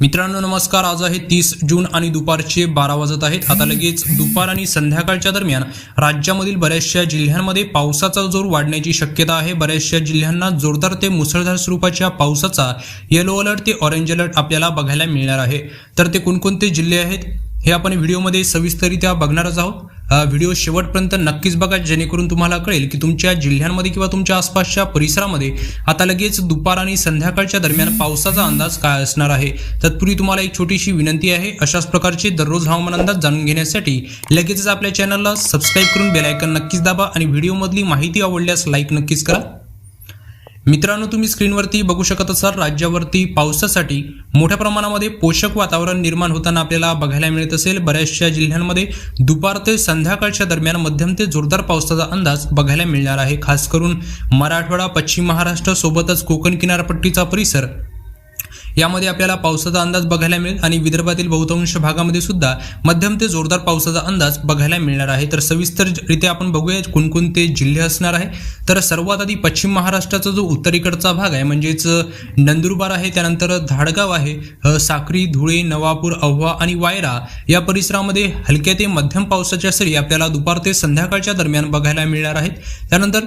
मित्रांनो नमस्कार. आज आहे तीस जून आणि दुपारचे बारा वाजत आहेत. आता लगेच दुपार आणि संध्याकाळच्या दरम्यान राज्यामधील बऱ्याचशा जिल्ह्यांमध्ये पावसाचा जोर वाढण्याची शक्यता आहे. बऱ्याचशा जिल्ह्यांना जोरदार ते मुसळधार स्वरूपाच्या पावसाचा येलो अलर्ट ते ऑरेंज अलर्ट आपल्याला बघायला मिळणार आहे. तर ते कोणकोणते जिल्हे आहेत? हे आपण व्हिडिओमध्ये सविस्तरित्या बघणारच आहोत. व्हिडिओ शेवटपर्यंत नक्कीच बघा जेणेकरून तुम्हाला कळेल की तुमच्या जिल्ह्यांमध्ये किंवा तुमच्या आसपासच्या परिसरामध्ये आता लगेच दुपार आणि संध्याकाळच्या दरम्यान पावसाचा अंदाज काय असणार आहे? तत्पूर्वी तुम्हाला एक छोटीशी विनंती आहे. अशाच प्रकारचे दररोज हवामान अंदाज जाणून घेण्यासाठी लगेचच आपल्या चॅनलला सबस्क्राईब करून बेलायकन नक्कीच दाबा आणि व्हिडिओमधली माहिती आवडल्यास लाईक नक्कीच करा. मित्रांनो तुम्ही स्क्रीनवरती बघू शकत असाल राज्यावरती पावसासाठी मोठ्या प्रमाणामध्ये पोषक वातावरण निर्माण होताना आपल्याला बघायला मिळत असेल. बऱ्याचशा जिल्ह्यांमध्ये दुपार ते संध्याकाळच्या दरम्यान मध्यम ते जोरदार पावसाचा अंदाज बघायला मिळणार आहे. खास करून मराठवाडा पश्चिम महाराष्ट्र सोबतच कोकण किनारपट्टीचा परिसर यामध्ये आपल्याला पावसाचा अंदाज बघायला मिळेल आणि विदर्भातील बहुतांश भागामध्ये सुद्धा मध्यम ते जोरदार पावसाचा अंदाज बघायला मिळणार आहे. तर सविस्तररित्या आपण बघूया कोणकोणते जिल्हे असणार आहे. तर सर्वात आधी पश्चिम महाराष्ट्राचा जो उत्तरेकडचा भाग आहे म्हणजेच नंदुरबार आहे त्यानंतर धाडगाव आहे साक्री धुळे नवापूर अव्हा आणि वायरा या परिसरामध्ये हलक्या ते मध्यम पावसाच्या सरी आपल्याला दुपार ते संध्याकाळच्या दरम्यान बघायला मिळणार आहेत. त्यानंतर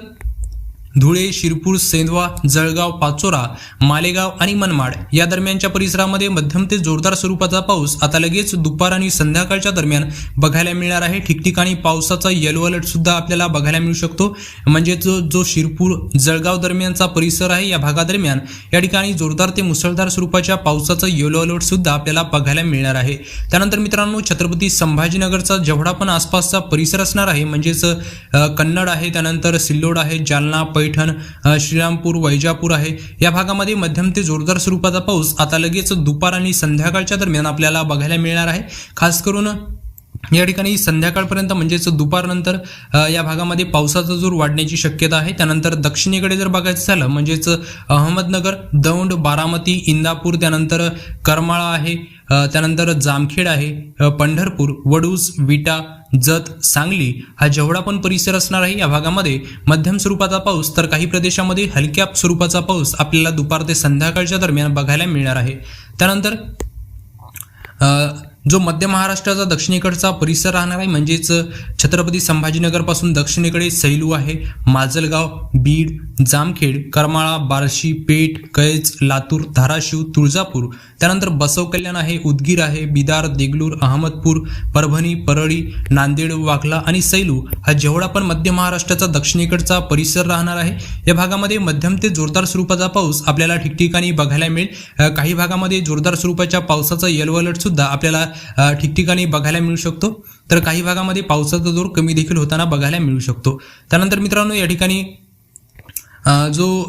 धुळे शिरपूर सेंदवा जळगाव पाचोरा मालेगाव आणि मनमाड या दरम्यानच्या परिसरामध्ये मध्यम ते जोरदार स्वरूपाचा पाऊस आता लगेच दुपार आणि संध्याकाळच्या दरम्यान बघायला मिळणार आहे. ठिकठिकाणी पावसाचा येलो अलर्ट सुद्धा आपल्याला बघायला मिळू शकतो. म्हणजे जो जो शिरपूर जळगाव दरम्यानचा परिसर आहे या भागादरम्यान या ठिकाणी जोरदार ते मुसळधार स्वरूपाच्या पावसाचा येलो अलर्ट सुद्धा आपल्याला बघायला मिळणार आहे. त्यानंतर मित्रांनो छत्रपती संभाजीनगरचा जेवढा पण आसपासचा परिसर असणार आहे म्हणजेच कन्नड आहे त्यानंतर सिल्लोड आहे जालना पैठण श्रीरामपूर वैजापूर आहे. या भागामध्ये मध्यम ते जोरदार स्वरूपाचा पाऊस आता लगेच दुपार आणि संध्याकाळच्या दरम्यान आपल्याला बघायला मिळणार आहे. खास करून या ठिकाणी संध्याकाळपर्यंत म्हणजेच दुपारनंतर या भागामध्ये पावसाचा जोर वाढण्याची शक्यता आहे. त्यानंतर दक्षिणेकडे जर बघायचं झालं म्हणजेच अहमदनगर दौंड बारामती इंदापूर त्यानंतर करमाळा आहे त्यानंतर जामखेड आहे पंढरपूर वडूस विटा जत सांगली हा जेवढा पण परिसर असणार आहे या भागामध्ये मध्यम स्वरूपाचा पाऊस तर काही प्रदेशामध्ये हलक्या स्वरूपाचा पाऊस आपल्याला दुपार ते संध्याकाळच्या दरम्यान बघायला मिळणार आहे. त्यानंतर जो मध्य महाराष्ट्राचा दक्षिणेकडचा परिसर राहणार आहे म्हणजेच छत्रपती संभाजीनगरपासून दक्षिणेकडे सैलू आहे माजलगाव बीड जामखेड करमाळा बार्शी पेठ कैज लातूर धाराशिव तुळजापूर त्यानंतर बसव कल्याण आहे उदगीर आहे बिदार देगलूर अहमदपूर परभणी परळी नांदेड वाघला आणि सैलू हा जेवढा पण मध्य महाराष्ट्राचा दक्षिणेकडचा परिसर राहणार आहे या भागामध्ये मध्यम ते जोरदार स्वरूपाचा पाऊस आपल्याला ठिकठिकाणी बघायला मिळेल. काही भागामध्ये जोरदार स्वरूपाच्या पावसाचा येलो अलर्ट सुद्धा आपल्याला ठिकठिकाणी बघायला मिळू शकतो. तर काही भागामध्ये पावसाचा जोर कमी देखील होताना बघायला मिळू शकतो. त्यानंतर मित्रांनो या ठिकाणी जो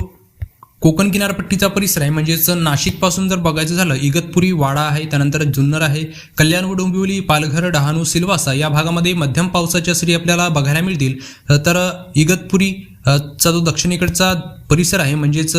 कोकण किनारपट्टीचा परिसर आहे म्हणजेच नाशिकपासून जर बघायचं झालं इगतपुरी वाडा आहे त्यानंतर जुन्नर आहे कल्याण व डोंबिवली पालघर डहाणू सिल्वासा या भागामध्ये मध्यम पावसाच्या सरी आपल्याला बघायला मिळतील. तर इगतपुरी चा जो दक्षिणेकडचा परिसर आहे म्हणजेच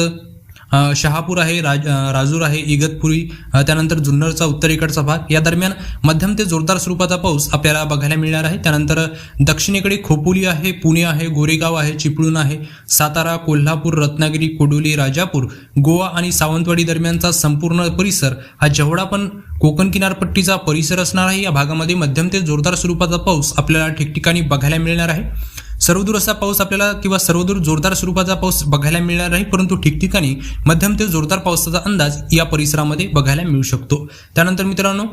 शहापूर आहे राज राजूर आहे इगतपुरी त्यानंतर जुन्नरचा उत्तरेकडचा भाग. या दरम्यान मध्यम ते जोरदार स्वरूपाचा पाऊस आपल्याला बघायला मिळणार आहे. त्यानंतर दक्षिणेकडे खोपोली आहे पुणे आहे गोरेगाव आहे चिपळूण आहे सातारा कोल्हापूर रत्नागिरी कोडोली राजापूर गोवा आणि सावंतवाडी दरम्यानचा संपूर्ण परिसर हा जेवढा पण कोकण किनारपट्टीचा परिसर असणार आहे या भागामध्ये मध्यम ते जोरदार स्वरूपाचा पाऊस आपल्याला ठिकठिकाणी बघायला मिळणार आहे. सर्वदूर असा पाऊस आपल्याला किंवा सर्वदूर जोरदार स्वरूपाचा पाऊस बघायला मिळणार नाही परंतु ठिकठिकाणी मध्यम ते जोरदार पावसाचा अंदाज या परिसरामध्ये बघायला मिळू शकतो. त्यानंतर मित्रांनो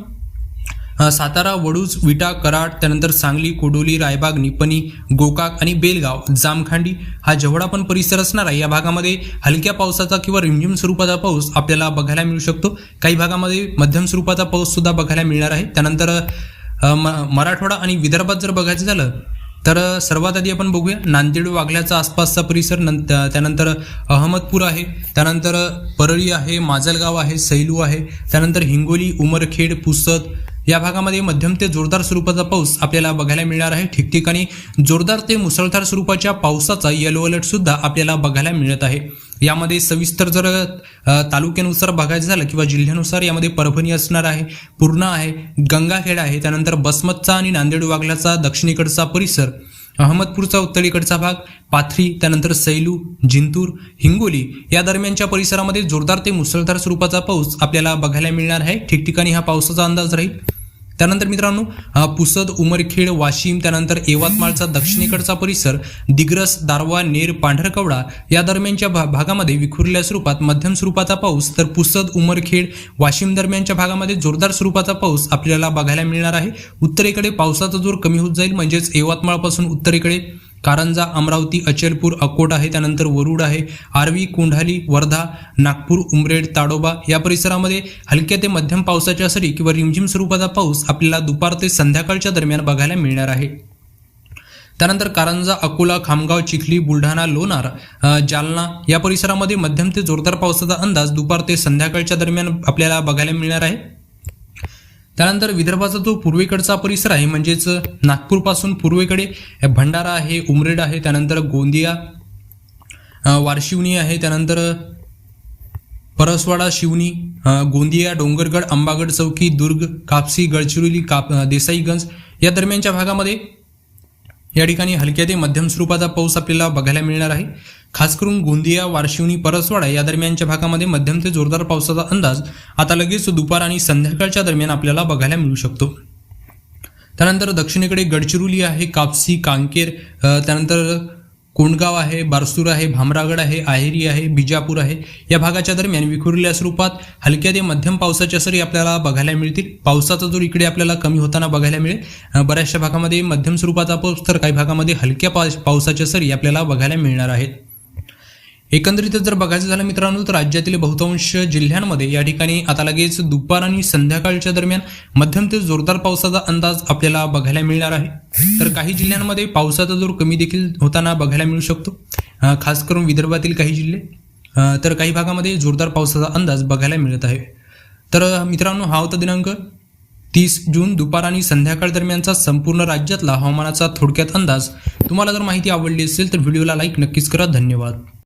सातारा वडूज विटा कराड त्यानंतर सांगली कोडोली रायबाग निपणी गोकाक आणि बेलगाव जामखांडी हा जेवढा पण परिसर असणार आहे या भागामध्ये हलक्या पावसाचा किंवा रिमझिम स्वरूपाचा पाऊस आपल्याला बघायला मिळू शकतो. काही भागामध्ये मध्यम स्वरूपाचा पाऊस सुद्धा बघायला मिळणार आहे. त्यानंतर म- मराठवाडा आणि विदर्भात जर बघायचं झालं तर सर्वात आधी आपण बघूया. नांदेड वागल्याचा आसपासचा परिसर नंतर त्यानंतर अहमदपूर आहे त्यानंतर परळी आहे माजलगाव आहे सैलू आहे त्यानंतर हिंगोली उमरखेड पुसद या भागामध्ये मध्यम ते जोरदार स्वरूपाचा पाऊस आपल्याला बघायला मिळणार आहे. ठिकठिकाणी जोरदार ते मुसळधार स्वरूपाच्या पावसाचा येलो अलर्ट सुद्धा आपल्याला बघायला मिळत आहे. यामध्ये सविस्तर जर तालुक्यानुसार बघायचं झालं किंवा जिल्ह्यानुसार यामध्ये परभणी असणार आहे पूर्णा आहे गंगाखेड आहे त्यानंतर बसमतचा आणि नांदेड वाघल्याचा दक्षिणेकडचा परिसर अहमदपूरचा उत्तरेकडचा भाग पाथरी त्यानंतर सैलू जिंतूर हिंगोली या दरम्यानच्या परिसरामध्ये जोरदार ते मुसळधार स्वरूपाचा पाऊस आपल्याला बघायला मिळणार आहे. ठिकठिकाणी हा पावसाचा अंदाज राहील. त्यानंतर मित्रांनो पुसद उमरखेड वाशिम त्यानंतर यवतमाळचा दक्षिणेकडचा परिसर दिग्रस दारवा नेर पांढरकवडा या दरम्यानच्या भा- भागामध्ये विखुरलेल्या स्वरूपात मध्यम स्वरूपाचा पाऊस तर पुसद उमरखेड वाशिम दरम्यानच्या भागामध्ये जोरदार स्वरूपाचा पाऊस आपल्याला बघायला मिळणार आहे. उत्तरेकडे पावसाचा जोर कमी होत जाईल म्हणजेच यवतमाळपासून उत्तरेकडे कारंजा अमरावती अचलपूर अकोट आहे त्यानंतर वरुड आहे आर्वी कोंढाली वर्धा नागपूर उमरेड ताडोबा या परिसरामध्ये हलक्या ते मध्यम पावसाच्या सरी किंवा रिमझिम स्वरूपाचा पाऊस आपल्याला दुपार ते संध्याकाळच्या दरम्यान बघायला मिळणार आहे. त्यानंतर कारंजा अकोला खामगाव चिखली बुलढाणा लोणार जालना या परिसरामध्ये मध्यम ते जोरदार पावसाचा अंदाज दुपार ते संध्याकाळच्या दरम्यान आपल्याला बघायला मिळणार आहे. त्यानंतर विदर्भाचा जो पूर्वेकडचा परिसर आहे म्हणजेच नागपूरपासून पूर्वेकडे भंडारा आहे उमरेड आहे त्यानंतर गोंदिया वारशिवनी आहे त्यानंतर परसवाडा शिवनी गोंदिया डोंगरगड अंबागड चौकी दुर्ग कापसी गडचिरोली काप देसाईगंज. या दरम्यानच्या भागामध्ये या ठिकाणी हलक्या ते मध्यम स्वरूपाचा पाऊस आपल्याला बघायला मिळणार आहे. खास करून गोंदिया वारशिवनी परसवाडा या दरम्यानच्या भागामध्ये मध्यम ते जोरदार पावसाचा अंदाज आता लगेच दुपार आणि संध्याकाळच्या दरम्यान आपल्याला बघायला मिळू शकतो. त्यानंतर दक्षिणेकडे गडचिरोली आहे कापसी कांकेर त्यानंतर कोंडगाव आहे बारसूर आहे भामरागड आहे आहेरी आहे बिजापूर आहे. या भागाच्या दरम्यान विखुरलेल्या स्वरूपात हलक्या ते मध्यम पावसाच्या सरी आपल्याला बघायला मिळतील. पावसाचा जोर इकडे आपल्याला कमी होताना बघायला मिळेल. बऱ्याचशा भागामध्ये मध्यम स्वरूपाचा पाऊस तर काही भागामध्ये हलक्या पावसाच्या सरी आपल्याला बघायला मिळणार आहेत. एकंदरीतच जर बघायचं झालं मित्रांनो तर राज्यातील बहुतांश जिल्ह्यांमध्ये या ठिकाणी आता लगेच दुपार आणि संध्याकाळच्या दरम्यान मध्यम ते जोरदार पावसाचा अंदाज आपल्याला बघायला मिळणार आहे. तर काही जिल्ह्यांमध्ये पावसाचा जोर कमी देखील होताना बघायला मिळू शकतो. खास करून विदर्भातील काही जिल्हे. तर काही भागामध्ये जोरदार पावसाचा अंदाज बघायला मिळत आहे. तर मित्रांनो हा होता दिनांक तीस जून दुपार आणि संध्याकाळ दरम्यानचा संपूर्ण राज्यातला हवामानाचा थोडक्यात अंदाज. तुम्हाला जर माहिती आवडली असेल तर व्हिडिओला लाईक नक्कीच करा. धन्यवाद.